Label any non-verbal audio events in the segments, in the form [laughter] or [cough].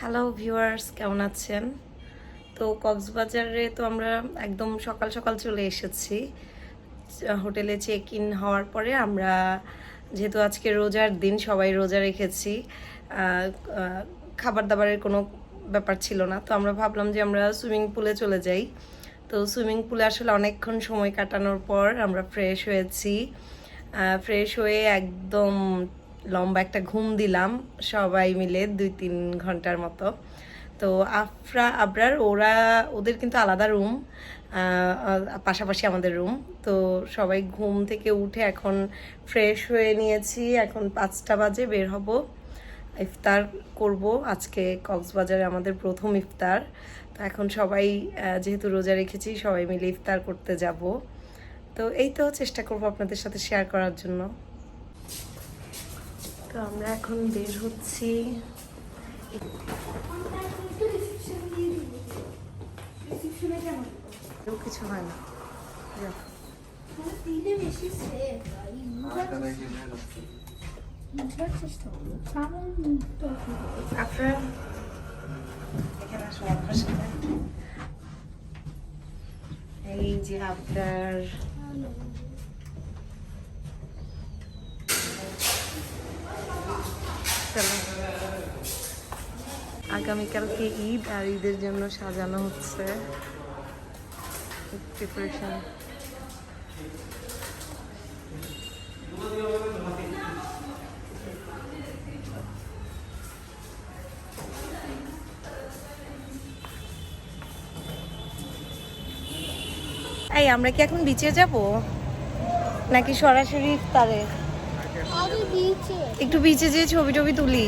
Hello viewers কেমন আছেন? তো কক্সবাজারে তো আমরা একদম সকাল সকাল চলে এসেছি। হোটেলে চেক ইন হওয়ার পরে আমরা যেহেতু আজকে রোজার দিন, সবাই রোজা রেখেছি খাবার দাবারের কোনো ব্যাপার ছিল না। তো আমরা ভাবলাম যে আমরা সুইমিং পুলে চলে যাই। তো সুইমিং পুলে আসলে অনেকক্ষণ সময় কাটানোর পর আমরা ফ্রেশ হয়েছি। ফ্রেশ হয়ে একদম লম্বা একটা ঘুম দিলাম, সবাই মিলে দুই তিন ঘণ্টার মতো। তো আফরা, আবরার, ওরা, ওদের কিন্তু আলাদা রুম পাশাপাশি আমাদের রুম। তো সবাই ঘুম থেকে উঠে এখন ফ্রেশ হয়ে নিয়েছি। এখন পাঁচটা বাজে, বের হব। ইফতার করব। আজকে কক্সবাজারে আমাদের প্রথম ইফতার। তো এখন সবাই যেহেতু রোজা রেখেছি, সবাই মিলে ইফতার করতে যাব। তো এই তো চেষ্টা করব আপনাদের সাথে শেয়ার করার জন্য। তো আমরা এখন বের হচ্ছি। কিছু হয় না। যাও। এখানে আসুন আপনার সাথে। এই যে আপনার চলো। আগামীকালকে ঈদ আর ঈদের জন্য সাজানো হচ্ছে। প্রিপারেশন এই, আমরা কি এখন বিচে যাব? নাকি সরাসরি বিচে একটু বিচে যেয়ে ছবি টবি তুলি।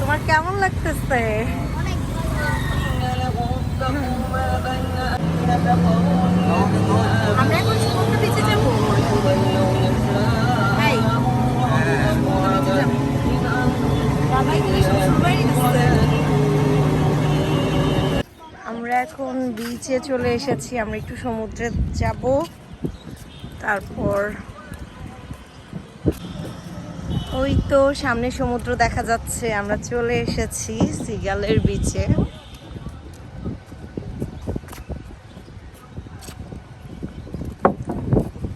তোমার কেমন লাগতেছে আমরা এখন বিচে। আমরা এখন বিচে চলে এসেছি, আমরা একটু সমুদ্রে যাব তারপর ওই তো সামনে সমুদ্র দেখা যাচ্ছে, আমরা চলে এসেছি সিগালের বিচে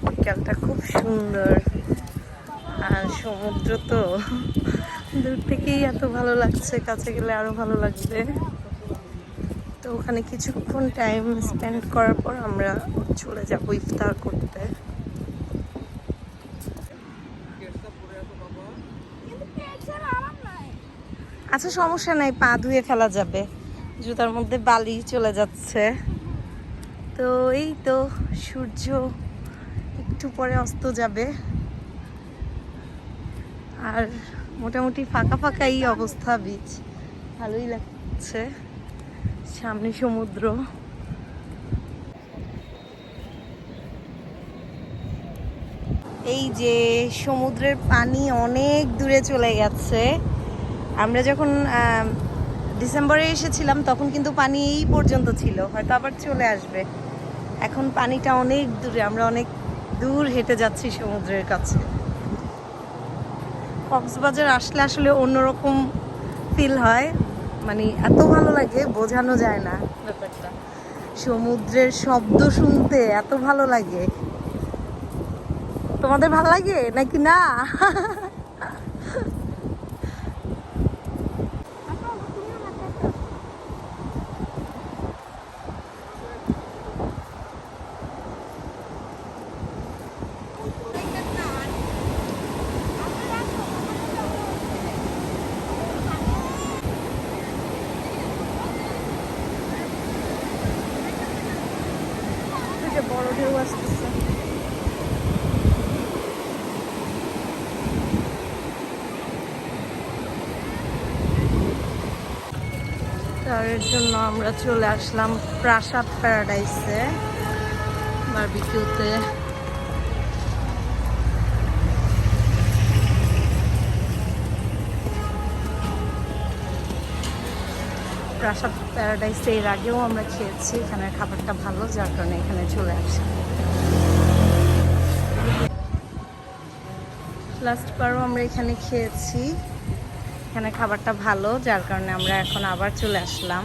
বিকালটা খুব সুন্দর। আর সমুদ্র তো দূর থেকেই এত ভালো লাগছে, কাছে গেলে আরও ভালো লাগবে। তো ওখানে কিছুক্ষণ টাইম স্পেন্ড করার পর আমরা চলে যাব ইফতার করতে কিন্তু পেট ছাড়া আরাম নাই আচ্ছা সমস্যা নাই, পা ধুয়ে ফেলা যাবে। জুতার মধ্যে বালি চলে যাচ্ছে। তো এই তো সূর্য একটু পরে অস্ত যাবে। আর মোটামুটি ফাঁকা ফাঁকাই অবস্থা বিচ। ভালোই লাগছে, সামনে সমুদ্র। এই যে সমুদ্রের পানি অনেক দূরে চলে গেছে। আমরা যখন ডিসেম্বরে এসেছিলাম তখন কিন্তু পানি এই পর্যন্ত ছিল হয়তো আবার চলে আসবে। এখন পানিটা অনেক দূরে আমরা অনেক দূর হেঁটে যাচ্ছি সমুদ্রের কাছে। কক্সবাজার আসলে আসলে অন্যরকম ফিল হয়। মানে এত ভালো লাগে বোঝানো যায় না। ব্যাপারটা। সমুদ্রের শব্দ শুনতে এত ভালো লাগে। তোমাদের ভালো লাগে? নাকি না [laughs] আপা তুমি আমার কাছে যে বড় ঢেউ আসতেছে। তার জন্য আমরা চলে আসলাম প্রাসাদ প্যারাডাইসে। বারবিকিউতে প্রাসাদ প্যারাডাইসে এর আগেও আমরা খেয়েছি এখানের খাবারটা ভালো, যার কারণে এখানে চলে আসি লাস্ট বারও আমরা এখানে খেয়েছি, এখানে খাবারটা ভালো, যার কারণে আমরা এখন আবার চলে আসলাম।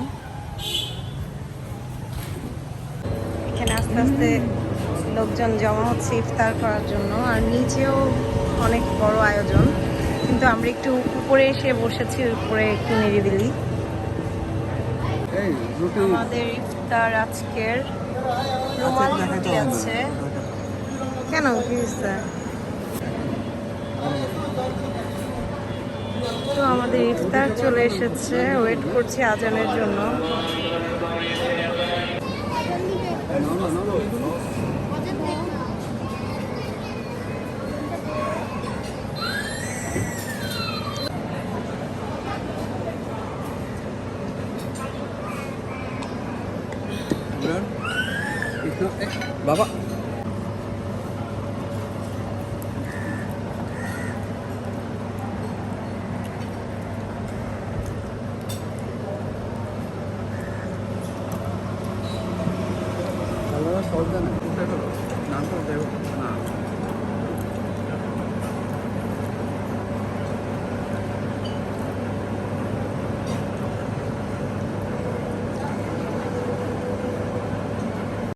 এখানে আস্তে আস্তে লোকজন জমা হচ্ছে ইফতার করার জন্য, আর নিচেও অনেক বড় আয়োজন। কিন্তু আমরা একটু উপরে এসে বসেছি, উপরে একটু নিরিবিলি আমাদের ইফতার আজকের। রুমাল রুটি আছে। কেন কি? তো আমাদের ইফতার চলে এসেছে। ওয়েট করছি আজানের জন্য। Eh, bapak,